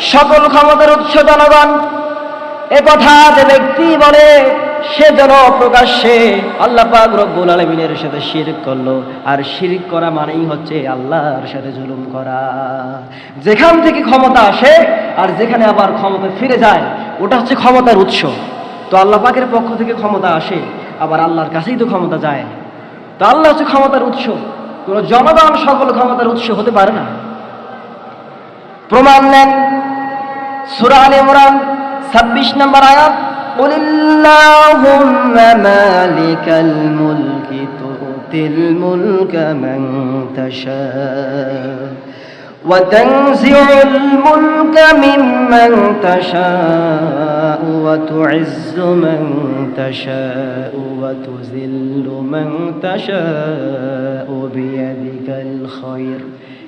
সকল ক্ষমতার উৎস জনগণ, এ কথা যে ব্যক্তি বলে, সে যেন প্রকাশ্যে আল্লাহ পাক রব্বুল আলমিনের সাথে শিরিক করল। আর শিরিক করা মানেই হচ্ছে আল্লাহর সাথে জুলুম করা। যেখান থেকে ক্ষমতা আসে আর যেখানে আবার ক্ষমতা ফিরে যায়, ওটা হচ্ছে ক্ষমতার উৎস। তো আল্লাহ পাকের পক্ষ থেকে ক্ষমতা আসে, আবার আল্লাহর কাছেই তো ক্ষমতা যায়। তো আল্লাহ হচ্ছে ক্ষমতার উৎস। কোন জনগণ সকল ক্ষমতার উৎস হতে পারে না। প্রমাণ নেন সুরা আল ইমরান ছাব্বিশ নম্বর আয়াত قل اللهم مالك الملك تؤتي الملك من تشاء وتنزع الملك ممن تشاء وتعز من تشاء وتذل من تشاء بيدك الخير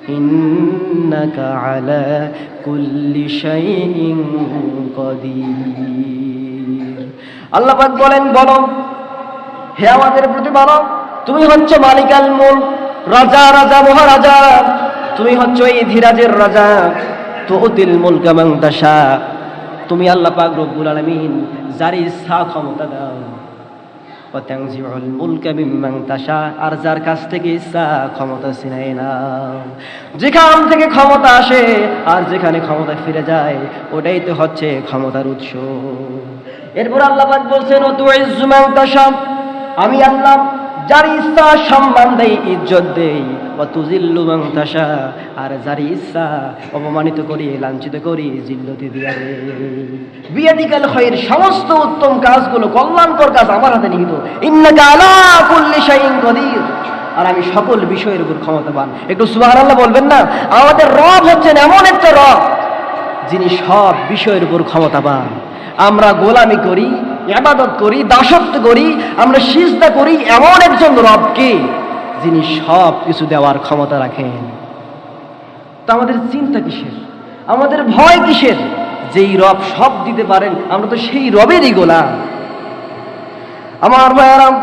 إنك على كل شيء قدير আল্লাহ পাক বলেন বলো হে আমাদের প্রতি বলো তুমি হচ্ছে মালিকাল মূল রাজা রাজা মহারাজা তুমি হচ্ছে এই ধীরাজের রাজা তো অতিল মুল কামাং দাসা তুমি আল্লাহ পাক রব্বুল আলামিন যার ইচ্ছা ক্ষমতা দাও ওয়াতানজিউল মুলকা মিম্মান আর যার কাছ থেকে ইচ্ছা ক্ষমতা ছিনাই না যেখান থেকে ক্ষমতা আসে, আর যেখানে ক্ষমতা ফিরে যায়, ওটাই তো হচ্ছে ক্ষমতার উৎস। এরপর আল্লাহ পাক বলছেন ও মান তাশা। আমি আল্লাহ যার ইচ্ছা সম্মান দেই, ইজ্জত দেই। বা তুজিল্লু মান আর যার ইচ্ছা অপমানিত করি, লাঞ্ছিত করি, জিল্লতি দিয়া রে বিয়াদিকাল খৈর, সমস্ত উত্তম কাজগুলো, কল্যাণকর কাজ আমার হাতে নিহিত। ইন্নাকা আলা কুল্লি শাইইন কদির। আর আমি সকল বিষয়ের উপর ক্ষমতাবান। একটু সুবহানাল্লাহ বলবেন না? আমাদের রব হচ্ছেন এমন একটা রব। যিনি সব বিষয়ের উপর ক্ষমতাবান। আমরা গোলামি করি, ইবাদত করি, দাসত্ব করি, আমরা সিজদা করি এমন একজন রবকে যিনি সব কিছু দেওয়ার ক্ষমতা রাখেন। তো আমাদের চিন্তা কিসের? আমাদের ভয় কিসের? যেই রব সব দিতে পারেন, আমরা তো সেই রবেরই গোলাম। আমার ভাইয়ারাম